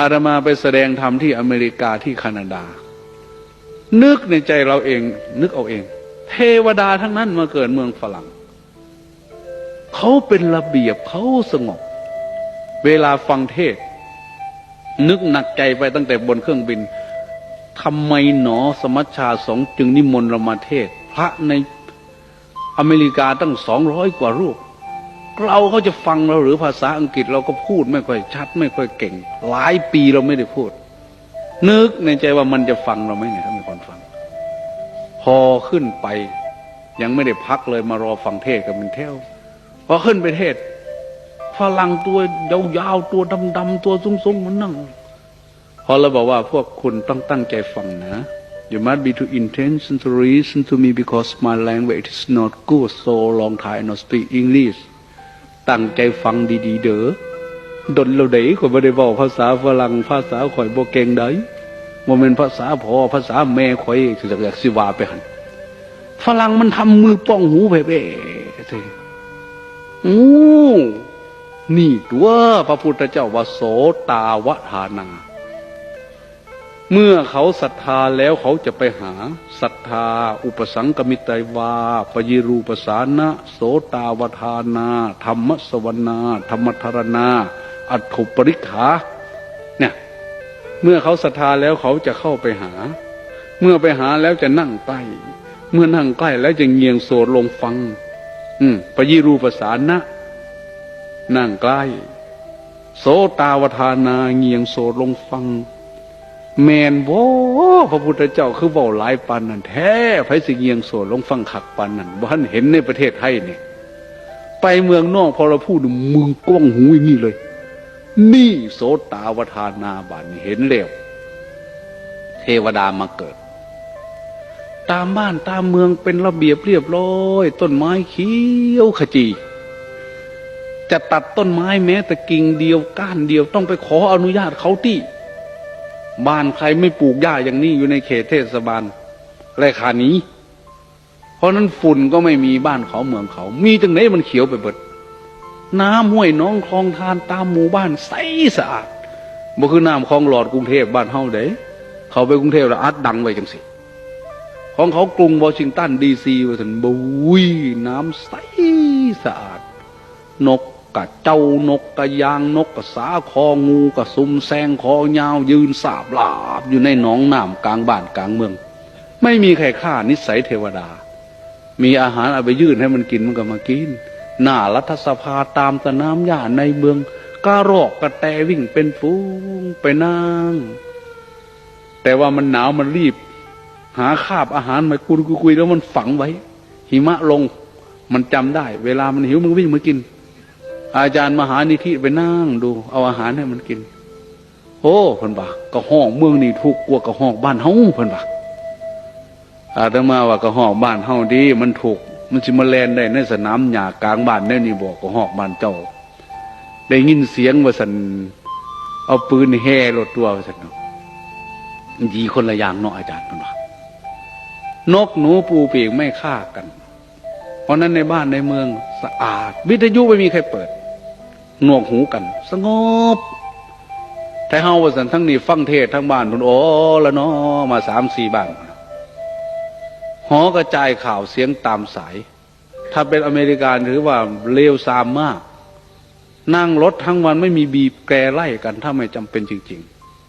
อาตมาไปแสดงธรรมที่อเมริกาที่แคนาดา นึกในใจเราเอง นึกเอาเอง เทวดาทั้งนั้นมาเกิดเมืองฝรั่งเขาเป็นระเบียบเขาสงบ เวลาฟังเทศ นึกหนักใจไปตั้งแต่บนเครื่องบินทำไมหนอสมัชชาสงจึงนิมนต์เรามาเทศ พระในอเมริกาตั้งสองร้อยกว่ารูป เราเขาจะฟังเราหรือภาษาอังกฤษเราก็พูดไม่ค่อยชัด ไม่ค่อยเก่ง หลายปีเราไม่ได้พูด นึกในใจว่ามันจะฟังเราไหมเนี่ยถ้ามีคนฟัง พอขึ้นไป ยังไม่ได้พักเลยมารอฟังเทศกับมันเที่ยวพอขึ้นไปเทศฝรั่งตัวยาวๆตัวดำๆตัวสูงๆมันนั่งพอเราบอกว่าพวกคุณต้องตั้งใจฟังนะ You must be to intention to listen to me because my language is not good so long time not speak English ตั้งใจฟังดีๆ เด้อดนเราเด้ข่อยบ่ได้บอกภาษาฝรั่งภาษาข่อยบ่เก่งได้บ่แม่นภาษาพ่อภาษาแม่ข่อยสิอยากสิว่าไปหั่นฝรั่งมันทำมือป้องหูเพ่เท่โอ้นี่ตัวพระพุทธเจ้าว่าโสตาวะทานา เมื่อเขาศรัทธาแล้วเขาจะไปหาศรัทธา อุปสังกมิตยวาปยิรูปสานะโสตาวทานา ธรรมสวนา ธรรมธารณาอัตถุปริขาเนี่ยเมื่อเขาศรัทธาแล้วเขาจะเข้าไปหา เมื่อไปหาแล้วจะนั่งใกล้เมื่อนั่งใกล้แล้วจะเงียงโสดลงฟัง อืมปยิรูปสานะ นั่งใกล้ โสตาวทานาเงียงโสดลงฟัง แมนโวพระพุทธเจ้าคือเว้าหลายปานนั่นแท้ไผสิเงียงโสลงฟังขักปานนั่นบ่ทันเห็นในประเทศไทยเนี่ยไปเมืองนอกพอเราพูดมึงกล้องหูอย่างนี้เลย นี่โสตาวทานาบานเห็นแล้วเทวดามาเกิด ตามบ้านตามเมืองเป็นระเบียบเรียบร้อย ต้นไม้เขียวขจี จะตัดต้นไม้แม้แต่กิ่งเดียวก้านเดียวต้องไปขออนุญาตเขาที่ บ้านใครไม่ปลูกหญ้าอย่างนี้อยู่ในเขตเทศบาลไรขานี้ เพราะนั้นฝุ่นก็ไม่มีบ้านเขาเมืองเขา มีจังไหนมันเขียวไปเบิด น้ำห้วยน้องคลองทานตามหมู่บ้านใสสะอาดบ่คือน้ำคลองหลอดกรุงเทพบ้านเฮาเด้เขาไปกรุงเทพแล้วอัดดังไว้จังสิของเขากรุงวอชิงตันดีซีว่าสันบุยน้ำใสสะอาด นก กะเจ้านกกะยางนกกะสาคองูกะซุมแซงคอยาว ยืนสาบลาบอยู่ในหนองน้ำกลางบ้านกลางเมือง ไม่มีใครฆ่านิสัยเทวดา มีอาหารเอาไปยื่นให้มันกินมันก็มากิน หน้ารัฐสภาตามสนามหญ้าในเมืองกระรอกกระแตวิ่งเป็นฟูงไปนั่งแต่ว่ามันหนาวมันรีบ หาคาบอาหารมากุยกุยๆแล้วมันฝังไว้ หิมะลง มันจำได้ เวลามันหิวมันก็วิ่งมากิน อาจารย์มหานิธิไปนั่งดู เอาอาหารให้มันกิน โอ้พิ่นบ่ากระห้องเมืองนี่ถูกกว่ากระห้องบ้านเฮาพิ่นบ่าอาตมาว่ากระห้องบ้านเฮาดี มันถูก มันสิมาแลนได้ในสนามหญ้ากลางบ้านแน่นี่บอกกระห้องบ้านเจ้า ได้ยินเสียงว่าสันเอาปืนแห่รถตัวว่าสันเนาะยีคนละอย่างเนาะอาจารย์พิ่นว่านกหนูปูปีกไม่ฆ่ากัน เพราะนั้นในบ้านในเมืองสะอาด วิทยุไม่มีใครเปิด หนวกหูกัน สงบแต่เฮาว่าสันทั้งนี้ฟังเทศทั้งบ้านพุ่นโอ้ละเนาะมาสามสี่บ้านหอกระจายข่าวเสียงตามสาย ถ้าเป็นอเมริกันถือว่าเลวซามมาก นั่งรถทั้งวันไม่มีบีบแกไล่กันถ้าไม่จำเป็นจริง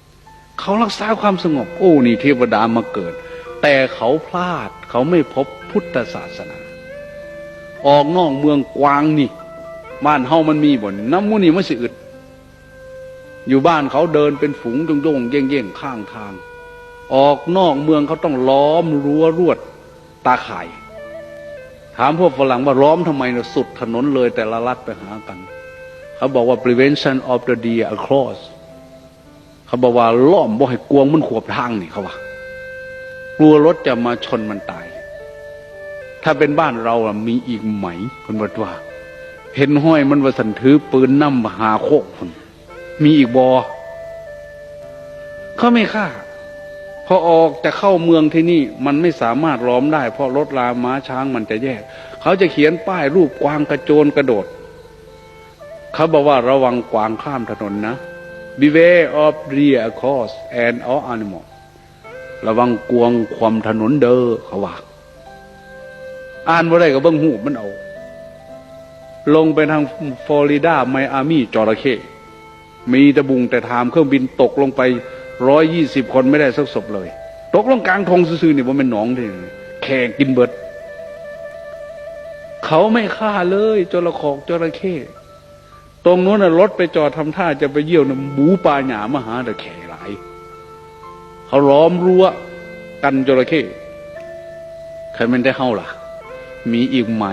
ๆ เขารักษาความสงบ โอ้นี่เทวดามาเกิด แต่เขาพลาดเขาไม่พบพุทธศาสนา ออกนอกเมืองกวางนี่ บ้านเฮามันมีบ่นน้ำมูนี่มันสิอึด อยู่บ้านเขาเดินเป็นฝูงโยงๆเย่งๆข้างทาง ออกนอกเมืองเขาต้องล้อมรั้วรวดตาข่าย ถามพวกฝรั่งว่าล้อมทำไมเนี่ยสุดถนนเลยแต่ละลัดไปหากัน เขาบอกว่า prevention of the deer across เขาบอกว่าล้อมบ่ให้กวงมันขวบทางนี่เขาว่า กลัวรถจะมาชนมันตาย ถ้าเป็นบ้านเราอะมีอีกไหมคนบอกว่า เห็นห้อยมันว่าสันถือปืนน้ำหาโคกคนมีอีกบอเขาไม่ฆ่าพอออกจะเข้าเมืองที่นี่ มันไม่สามารถล้อมได้ เพราะรถราม้าช้างมันจะแยก เขาจะเขียนป้ายรูปกวางกระโจนกระโดด เขาบอกว่าระวังกวางข้ามถนนนะ beware of deer cross and all animal ระวังกวงความถนนเด้อเขาว่า อ่านบ่ได้ก็เบิ่งหูมันเอา ลงไปทางฟลอริดาไมอามี่จระเข้มีตะบุงแต่ถามเครื่องบินตกลงไปร้อยยี่สิบคนไม่ได้สักศพเลย ตกลงกลางทงซื่อๆนี่ว่าเป็นหนองที่แขกกินเบิด เขาไม่ฆ่าเลยจระขอกจระเข้ตรงนู้นน่ะรถไปจอดทำท่าจะไปเยี่ยวนะหมูปลาหยามหาแต่แขกหลายเขาล้อมรั้วกันจระเข้ใครมันได้เฮาล่ะ มีอีกไหม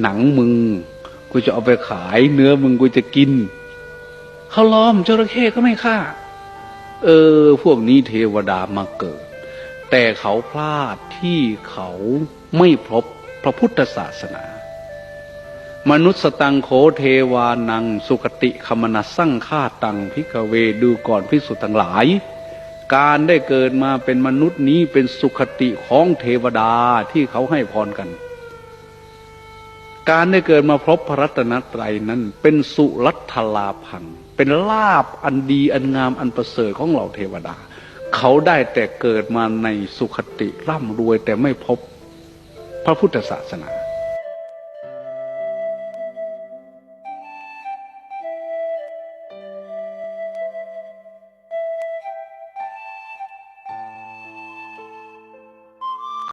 หนังมึง กูจะเอาไปขาย เนื้อมึงกูจะกินเขาล้อมจระเข้ก็ไม่ฆ่า เออ พวกนี้เทวดามาเกิด แต่เขาพลาดที่เขาไม่พบพระพุทธศาสนา มนุษย์สตังโขเทวานัง สุคติคมนาสั่งฆ่าตังพิกเวดูก่อนพิสุทั้งหลาย การได้เกิดมาเป็นมนุษย์นี้เป็นสุขติของเทวดาที่เขาให้พรกัน การได้เกิดมาพบพระรัตนตรัยนั้น เป็นสุรัตลาพังเป็นลาบอันดีอันงามอันประเสริฐของเหล่าเทวดา เขาได้แต่เกิดมาในสุขติร่ำรวยแต่ไม่พบพระพุทธศาสนา